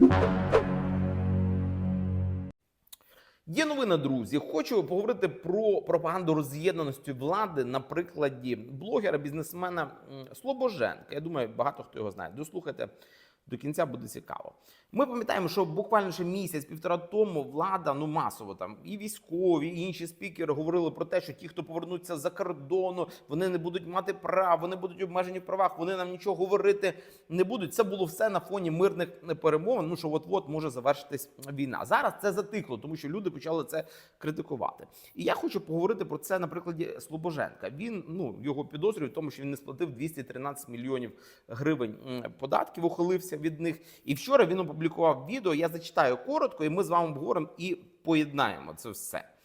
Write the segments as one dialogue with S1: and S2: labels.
S1: Є новина, друзі. Хочу поговорити про пропаганду роз'єднаності влади на прикладі блогера, бізнесмена Слобоженка. Я думаю, багато хто його знає. Дослухайте до кінця, буде цікаво. Ми пам'ятаємо, що буквально ще місяць-півтора тому влада, ну масово там і військові, і інші спікери говорили про те, що ті, хто повернуться за кордону, вони не будуть мати прав, вони будуть обмежені в правах, вони нам нічого говорити не будуть. Це було все на фоні мирних перемовин. Ну що от-от може завершитись війна. Зараз це затихло, тому що люди почали це критикувати. І я хочу поговорити про це на прикладі Слобоженка. Він ну його підозрюють тому, що він не сплатив 213 мільйонів гривень податків, ухилився від них. І вчора він опублікував відео. Я зачитаю коротко, і ми з вами обговоримо і поєднаємо це все.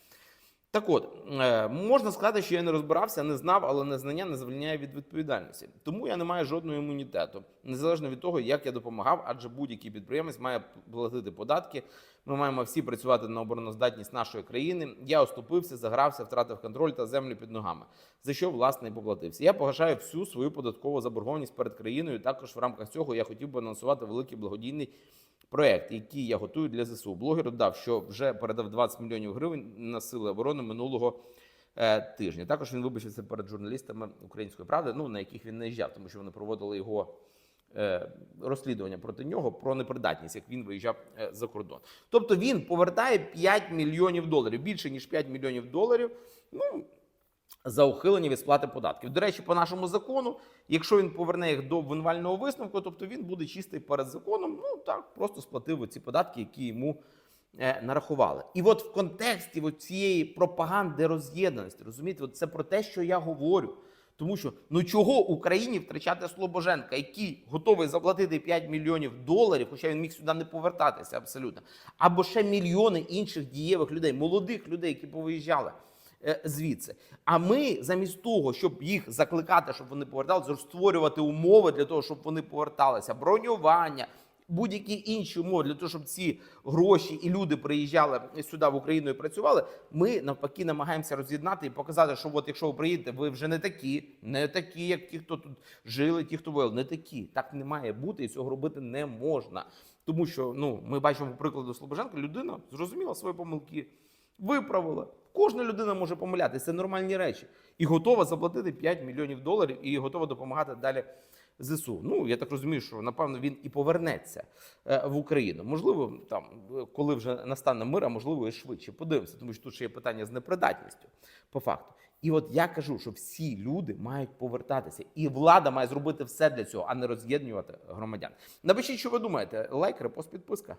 S1: Так от, е, можна сказати, що я не розбирався, не знав, але незнання не звільняє від відповідальності. Тому я не маю жодного імунітету, незалежно від того, як я допомагав, адже будь-який підприємець має платити податки. Ми маємо всі працювати на обороноздатність нашої країни. Я оступився, загрався, втратив контроль та землю під ногами, за що власне і поплатився. Я погашаю всю свою податкову заборгованість перед країною. Також в рамках цього я хотів би анонсувати великий благодійний проект, який я готую для ЗСУ. Блогер додав, що вже передав 20 мільйонів гривень на сили оборони минулого е, тижня. Також він вибачився перед журналістами української правди, ну на яких він наїжджав, тому що вони проводили його. е, Розслідування проти нього про непридатність, як він виїжджав е, за кордон. Тобто він повертає 5 мільйонів доларів, більше ніж 5 мільйонів доларів. Ну за ухилення від сплати податків. До речі, по нашому закону, якщо він поверне їх до обвинувального висновку, тобто він буде чистий перед законом. Ну так просто сплатив ці податки, які йому е, нарахували. І от в контексті цієї пропаганди роз'єднаності, розумієте, от це про те, що я говорю. Тому що ну чого Україні втрачати Слобоженка, який готовий заплатити 5 мільйонів доларів, хоча він міг сюди не повертатися абсолютно, або ще мільйони інших дієвих людей, молодих людей, які повиїжджали звідси. А ми замість того, щоб їх закликати, щоб вони поверталися, створювати умови для того, щоб вони поверталися, бронювання. Будь-які інші умови для того, щоб ці гроші і люди приїжджали сюди в Україну і працювали. Ми навпаки намагаємося роз'єднати і показати, що от якщо ви приїдете, ви вже не такі, не такі, як ті, хто тут жили, ті, хто воювали, не такі. Так не має бути, і цього робити не можна. Тому що ну ми бачимо по прикладу Слобоженка, людина зрозуміла свої помилки, виправила. Кожна людина може помилятися, це нормальні речі, і готова заплатити 5 мільйонів доларів, і готова допомагати далі ЗСУ. Ну я так розумію, що напевно він і повернеться е, в Україну. Можливо, там е, коли вже настане мир, а можливо і швидше. Подивимося, тому що тут ще є питання з непридатністю по факту. І от я кажу, що всі люди мають повертатися, і влада має зробити все для цього, а не роз'єднувати громадян. Напишіть, що ви думаєте. Лайк, репост, підписка.